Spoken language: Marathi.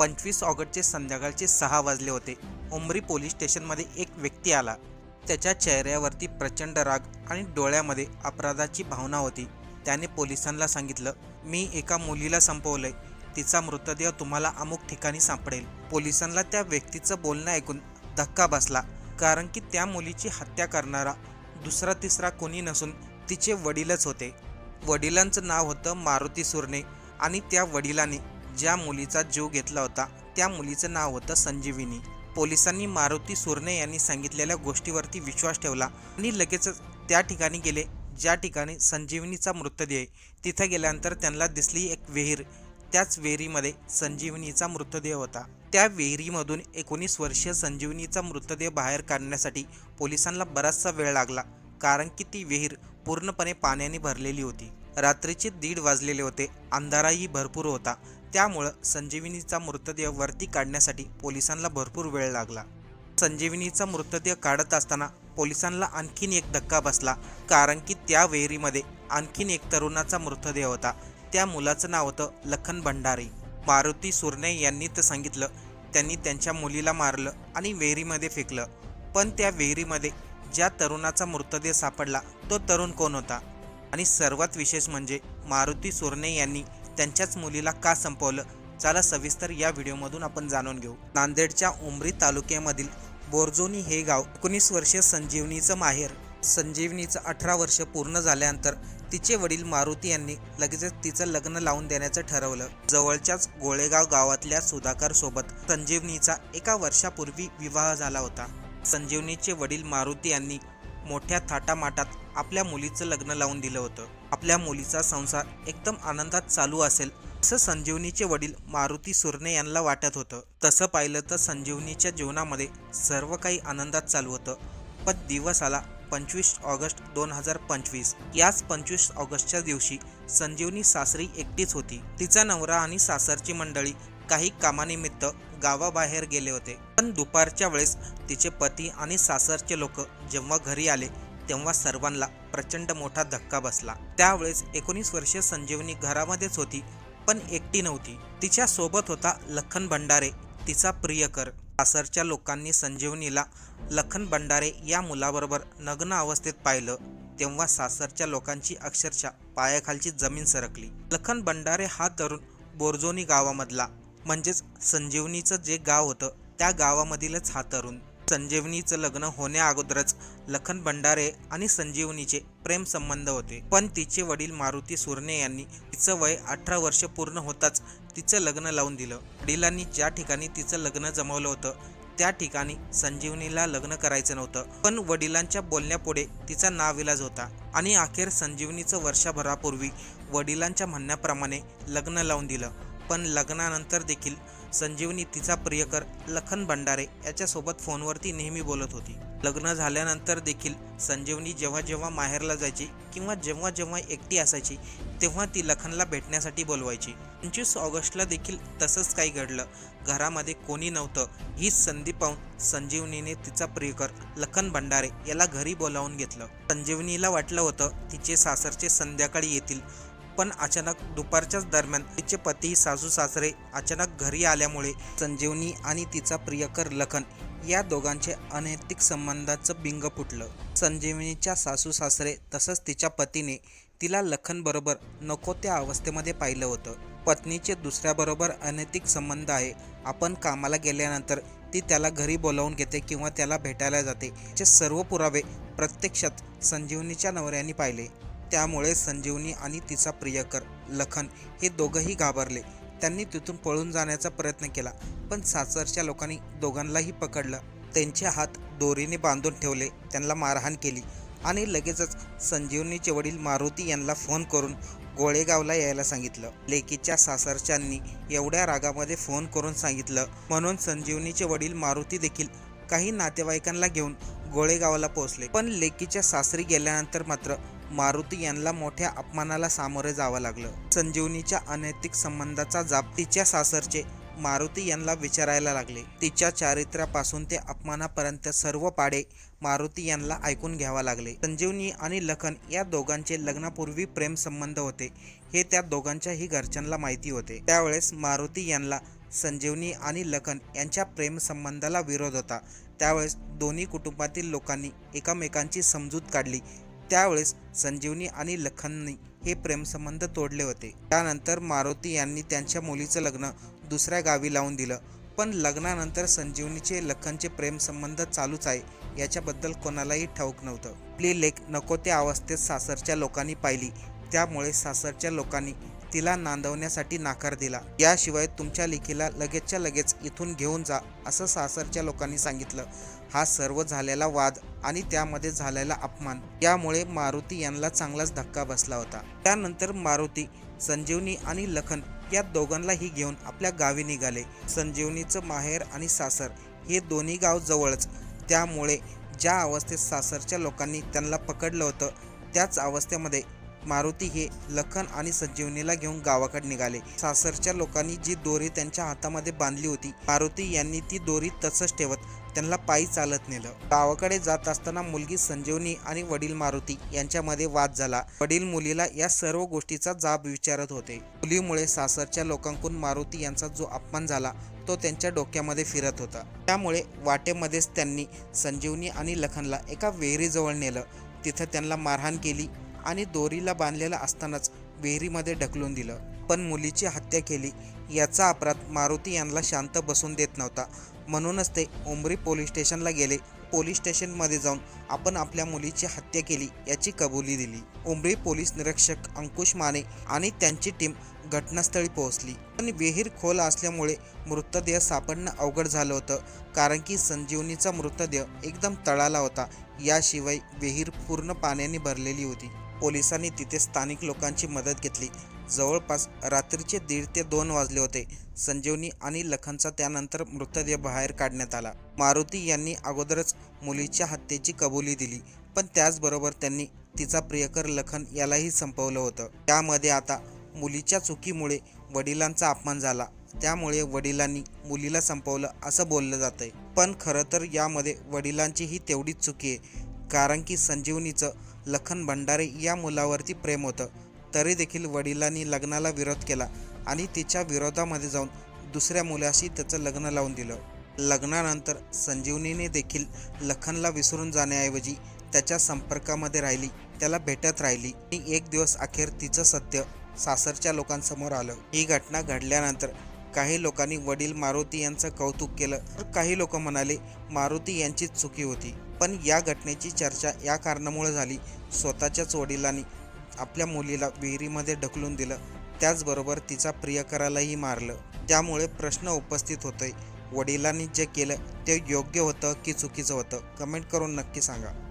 पंचवीस ऑगस्टचे संध्याकाळचे सहा वाजले होते. उमरी पोलीस स्टेशनमध्ये एक व्यक्ती आला. त्याच्या चेहऱ्यावरती प्रचंड राग आणि डोळ्यामध्ये अपराधाची भावना होती. त्याने पोलिसांना सांगितलं मी एका मुलीला संपवलंय. तिचा मृतदेह तुम्हाला अमुक ठिकाणी सापडेल. पोलिसांना त्या व्यक्तीचं बोलणं ऐकून धक्का बसला कारण की त्या मुलीची हत्या करणारा दुसरा तिसरा कोणी नसून तिचे वडीलच होते. वडिलांचं नाव होतं मारुती सुरणे आणि त्या वडिलांनी ज्या मुलीचा जीव घेतला होता त्या मुलीचं नाव होतं संजीविनी. पोलिसांनी मारुती सुरणे यांनी सांगितलेल्या गोष्टीवरती विश्वास ठेवला आणि लगेचच त्या ठिकाणी गेले. ज्या ठिकाणी संजीवनीचा मृतदेह तिथे गेल्यानंतर त्यांना दिसली एक विहीर. त्याच विहिरीमध्ये संजीवनीचा मृतदेह होता. त्या विहिरीमधून एकोणीस वर्षीय संजीवनीचा मृतदेह बाहेर काढण्यासाठी पोलिसांना बराचसा वेळ लागला कारण की ती विहीर पूर्णपणे पाण्याने भरलेली होती. रात्रीचे दीड वाजलेले होते. अंधाराही भरपूर होता. त्यामुळं संजीवनीचा मृतदेह वरती काढण्यासाठी पोलिसांना भरपूर वेळ लागला. संजीवनीचा मृतदेह काढत असताना पोलिसांना आणखीन एक धक्का बसला कारण की त्या विहिरीमध्ये आणखीन एक तरुणाचा मृतदेह होता. त्या मुलाचं नाव होतं लखन भंडारी. मारुती सुरणे यांनी तर सांगितलं त्यांनी त्यांच्या मुलीला मारलं आणि विहिरीमध्ये फेकलं. पण त्या विहिरीमध्ये ज्या तरुणाचा मृतदेह सापडला तो तरुण कोण होता? आणि सर्वात विशेष म्हणजे मारुती सुरणे यांनी त्यांच्याच मुलीला का संपवलं? चला सविस्तर या व्हिडिओमधून आपण जाणून घेऊ. नांदेडच्या उमरी तालुक्यामधील बोरजोनी हे गाव एकोणीस वर्षीय संजीवनीचं माहेर. संजीवनीचं अठरा वर्ष पूर्ण झाल्यानंतर तिचे वडील मारुती यांनी लगेचच तिचं लग्न लावून देण्याचं ठरवलं. जवळच्याच गोळेगाव गावातल्या सुधाकर सोबत संजीवनीचा एका वर्षापूर्वी विवाह झाला होता. संजीवनीचे वडील मारुती यांनी मोठ्या थाटामाटात आपल्या मुलीचं लग्न लावून दिलं होतं. आपल्या मुलीचा संसार एकदम आनंदात चालू असेल असं संजीवनीचे वडील मारुती सुरणे यांना वाटत होतं. तसं पाहिलं तर संजीवनीच्या जीवनामध्ये सर्व काही आनंदात चालू होतं. पण दिवस आला पंचवीस ऑगस्ट दोन हजार पंचवीस. याच पंचवीस ऑगस्टच्या दिवशी संजीवनी सासरी एकटीच होती. तिचा नवरा आणि सासरची मंडळी काही कामानिमित्त गावाबाहेर गेले होते. पण दुपारच्या वेळेस तिचे पती आणि सासरचे लोक जेव्हा घरी आले तेव्हा सर्वांना प्रचंड मोठा धक्का बसला. त्यावेळेस एकोणीस वर्षीय संजीवनी घरामध्येच होती पण एकटी नव्हती. तिच्या सोबत होता लखन भंडारे तिचा प्रियकर. सासरच्या लोकांनी संजीवनीला लखन भंडारे या मुलाबरोबर नग्न अवस्थेत पाहिलं. तेव्हा सासरच्या लोकांची अक्षरशः पायाखालची जमीन सरकली. लखन भंडारे हा तरुण बोरजोनी गावामधला. म्हणजेच संजीवनीचं जे गाव होतं त्या गावामधीलच हा तरुण. संजीवनीचं लग्न होण्याअगोदरच लखन भंडारे आणि संजीवनीचे प्रेम संबंध होते. पण तिचे वडील मारुती सुरणे यांनी तिचं वय अठरा वर्ष पूर्ण होताच तिचं लग्न लावून दिलं. वडिलांनी ज्या ठिकाणी तिचं लग्न जमवलं होतं त्या ठिकाणी संजीवनीला लग्न करायचं नव्हतं. पण वडिलांच्या बोलण्यापुढे तिचा नाविलाज होता आणि अखेर संजीवनीचं वर्षभरापूर्वी वडिलांच्या म्हणण्याप्रमाणे लग्न लावून दिलं. पण लग्नानंतर देखील संजीवनी तिचा प्रियकर लखन भंडारे याच्यासोबत फोनवरती नेहमी बोलत होती. लग्न झाल्यानंतर देखील संजीवनी जेव्हा जेव्हा माहेरला जायची किंवा जेव्हा जेव्हा एकटी असायची तेव्हा ती लखनला भेटण्यासाठी बोलवायची. पंचवीस ऑगस्टला देखील तसंच काही घडलं. घरामध्ये कोणी नव्हतं. ही संधी पाहून संजीवनीने तिचा प्रियकर लखन भंडारे याला घरी बोलावून घेतलं. संजीवनीला वाटलं होतं तिचे सासरचे संध्याकाळी येतील पण अचानक दुपारच्याच दरम्यान तिचे पती सासू सासरे अचानक घरी आल्यामुळे संजीवनी आणि तिचा प्रियकर लखन या दोघांचे अनैतिक संबंधाचं बिंग फुटलं. संजीवनीच्या सासू सासरे तसंच तिच्या पतीने तिला लखनबरोबर नको त्या अवस्थेमध्ये पाहिलं होतं. पत्नीचे दुसऱ्याबरोबर अनैतिक संबंध आहे. आपण कामाला गेल्यानंतर ती त्याला घरी बोलावून घेते किंवा त्याला भेटायला जाते. जे सर्व पुरावे प्रत्यक्षात संजीवनीच्या नवऱ्याने पाहिले. त्यामुळे संजीवनी आणि तिचा प्रियकर लखन हे दोघंही घाबरले. त्यांनी तिथून पळून जाण्याचा प्रयत्न केला पण सासरच्या लोकांनी दोघांनाही पकडलं. त्यांचे हात दोरीने बांधून ठेवले त्यांना मारहाण केली आणि लगेचच संजीवनीचे वडील मारुती यांना फोन करून गोळेगावला यायला सांगितलं. लेकीच्या सासरच्यांनी एवढ्या रागामध्ये फोन करून सांगितलं. म्हणून संजीवनीचे वडील मारुती देखील काही नातेवाईकांना घेऊन गोळेगावला पोहोचले. पण लेकीच्या सासरी गेल्यानंतर मात्र मारुती यांना मोठ्या अपमानाला सामोरे जावं लागलं. संजीवनीच्या अनैतिक संबंधाचा जाब तिच्या सासरचे मारुती यांना विचारायला लागले. तिच्या चारित्र्यापासून ते अपमानापर्यंत सर्व पाडे मारुती यांना ऐकून घ्यावा लागले. संजीवनी आणि लखन या दोघांचे लग्नापूर्वी प्रेम संबंध होते. हे त्या दोघांच्याही घरच्यांना माहिती होते. त्यावेळेस मारुती यांना संजीवनी आणि लखन यांच्या प्रेमसंबंधाला विरोध होता. त्यावेळेस दोन्ही कुटुंबातील लोकांनी एकमेकांची समजूत काढली. त्यावेळेस संजीवनी आणि लखननी हे प्रेमसंबंध तोडले होते. त्यानंतर मारुती यांनी त्यांच्या मुलीचं लग्न दुसऱ्या गावी लावून दिलं. पण लग्नानंतर संजीवनीचे लखनचे प्रेमसंबंध चालूच आहे याच्याबद्दल कोणालाही ठाऊक नव्हतं. आपली लेख नको त्या अवस्थेत सासरच्या लोकांनी पाहिली. त्यामुळे सासरच्या लोकांनी तिला नांदवण्यासाठी नाकार दिला. याशिवाय तुमच्या लेखीला लगेचच्या लगेच इथून घेऊन जा असं सासरच्या लोकांनी सांगितलं. हा सर्व झालेला वाद आणि त्यामध्ये झालेला अपमान. यामुळे मारुती यांना चांगलाच धक्का बसला होता. त्यानंतर मारुती संजीवनी आणि लखन या दोघांनाही घेऊन आपल्या गावी निघाले. संजीवनीचं माहेर आणि सासर हे दोन्ही गाव जवळच. त्यामुळे ज्या अवस्थेत सासरच्या लोकांनी त्यांना पकडलं होतं त्याच अवस्थेमध्ये मारुती हे लखन आणि संजीवनीला घेऊन गावाकडे निघाले. सासरच्या लोकांनी जी दोरी त्यांच्या हातामध्ये बांधली होती मारुती यांनी ती दोरी तसंच ठेवत त्यांना पायी चालत नेलं. गावाकडे जात असताना मुलगी संजीवनी आणि वडील मारुती यांच्यामध्ये वाद झाला. वडील मुलीला या सर्व गोष्टीचा जाब विचारत होते. मुलीमुळे सासरच्या लोकांकडून मारुती यांचा जो अपमान झाला तो त्यांच्या डोक्यामध्ये फिरत होता. त्यामुळे वाटेमध्येच त्यांनी संजीवनी आणि लखनला एका विहिरीजवळ नेलं. तिथं त्यांना मारहाण केली. आणि दोरीला बांधलेला असतानाच विहिरीमध्ये ढकलून दिलं. पण मुलीची हत्या केली याचा अपराध मारुती यांना शांत बसून देत नव्हता. म्हणूनच ते उमरी पोलीस स्टेशनला गेले. पोलीस स्टेशनमध्ये जाऊन आपण आपल्या मुलीची हत्या केली याची कबुली दिली. उमरी पोलीस निरीक्षक अंकुश माने आणि त्यांची टीम घटनास्थळी पोहोचली. पण विहीर खोल असल्यामुळे मृतदेह सापडणं अवघड झालं होतं कारण की संजीवनीचा मृतदेह एकदम तळाला होता. याशिवाय विहीर पूर्ण पाण्याने भरलेली होती. पोलिसांनी तिथे स्थानिक लोकांची मदत घेतली. जवळपास रात्रीचे दीड ते दोन वाजले होते. संजीवनी आणि लखनचा त्यानंतर मृतदेह बाहेर काढण्यात आला. मारुती यांनी अगोदरच मुलीच्या हत्येची कबुली दिली पण त्याचबरोबर त्यांनी तिचा प्रियकर लखन यालाही संपवलं होतं. त्यामध्ये आता मुलीच्या चुकीमुळे वडिलांचा अपमान झाला. त्यामुळे वडिलांनी मुलीला संपवलं असं बोललं जातंय. पण खरं तर यामध्ये वडिलांचीही तेवढीच चुकी आहे कारण की संजीवनीचं लखन भंडारे या मुलावरती प्रेम होतं. तरी देखील वडिलांनी लग्नाला विरोध केला आणि तिच्या विरोधामध्ये जाऊन दुसऱ्या मुलाशी त्याचं लग्न लावून दिलं. लग्नानंतर संजीवनीने देखील लखनला विसरून जाण्याऐवजी त्याच्या संपर्कामध्ये राहिली त्याला भेटत राहिली आणि एक दिवस अखेर तिचं सत्य सासरच्या लोकांसमोर आलं. ही घटना घडल्यानंतर काही लोकांनी वडील मारुती यांचं कौतुक केलं. तर काही लोक म्हणाले मारुती यांचीच चुकी होती. पण या घटनेची चर्चा या कारणामुळे झाली स्वतःच्याच वडिलांनी आपल्या मुलीला विहिरीमध्ये ढकलून दिलं. त्याचबरोबर तिचा प्रियकरालाही मारलं. त्यामुळे प्रश्न उपस्थित होतोय. वडिलांनी जे केलं ते योग्य होतं की चुकीचं होतं? कमेंट करून नक्की सांगा.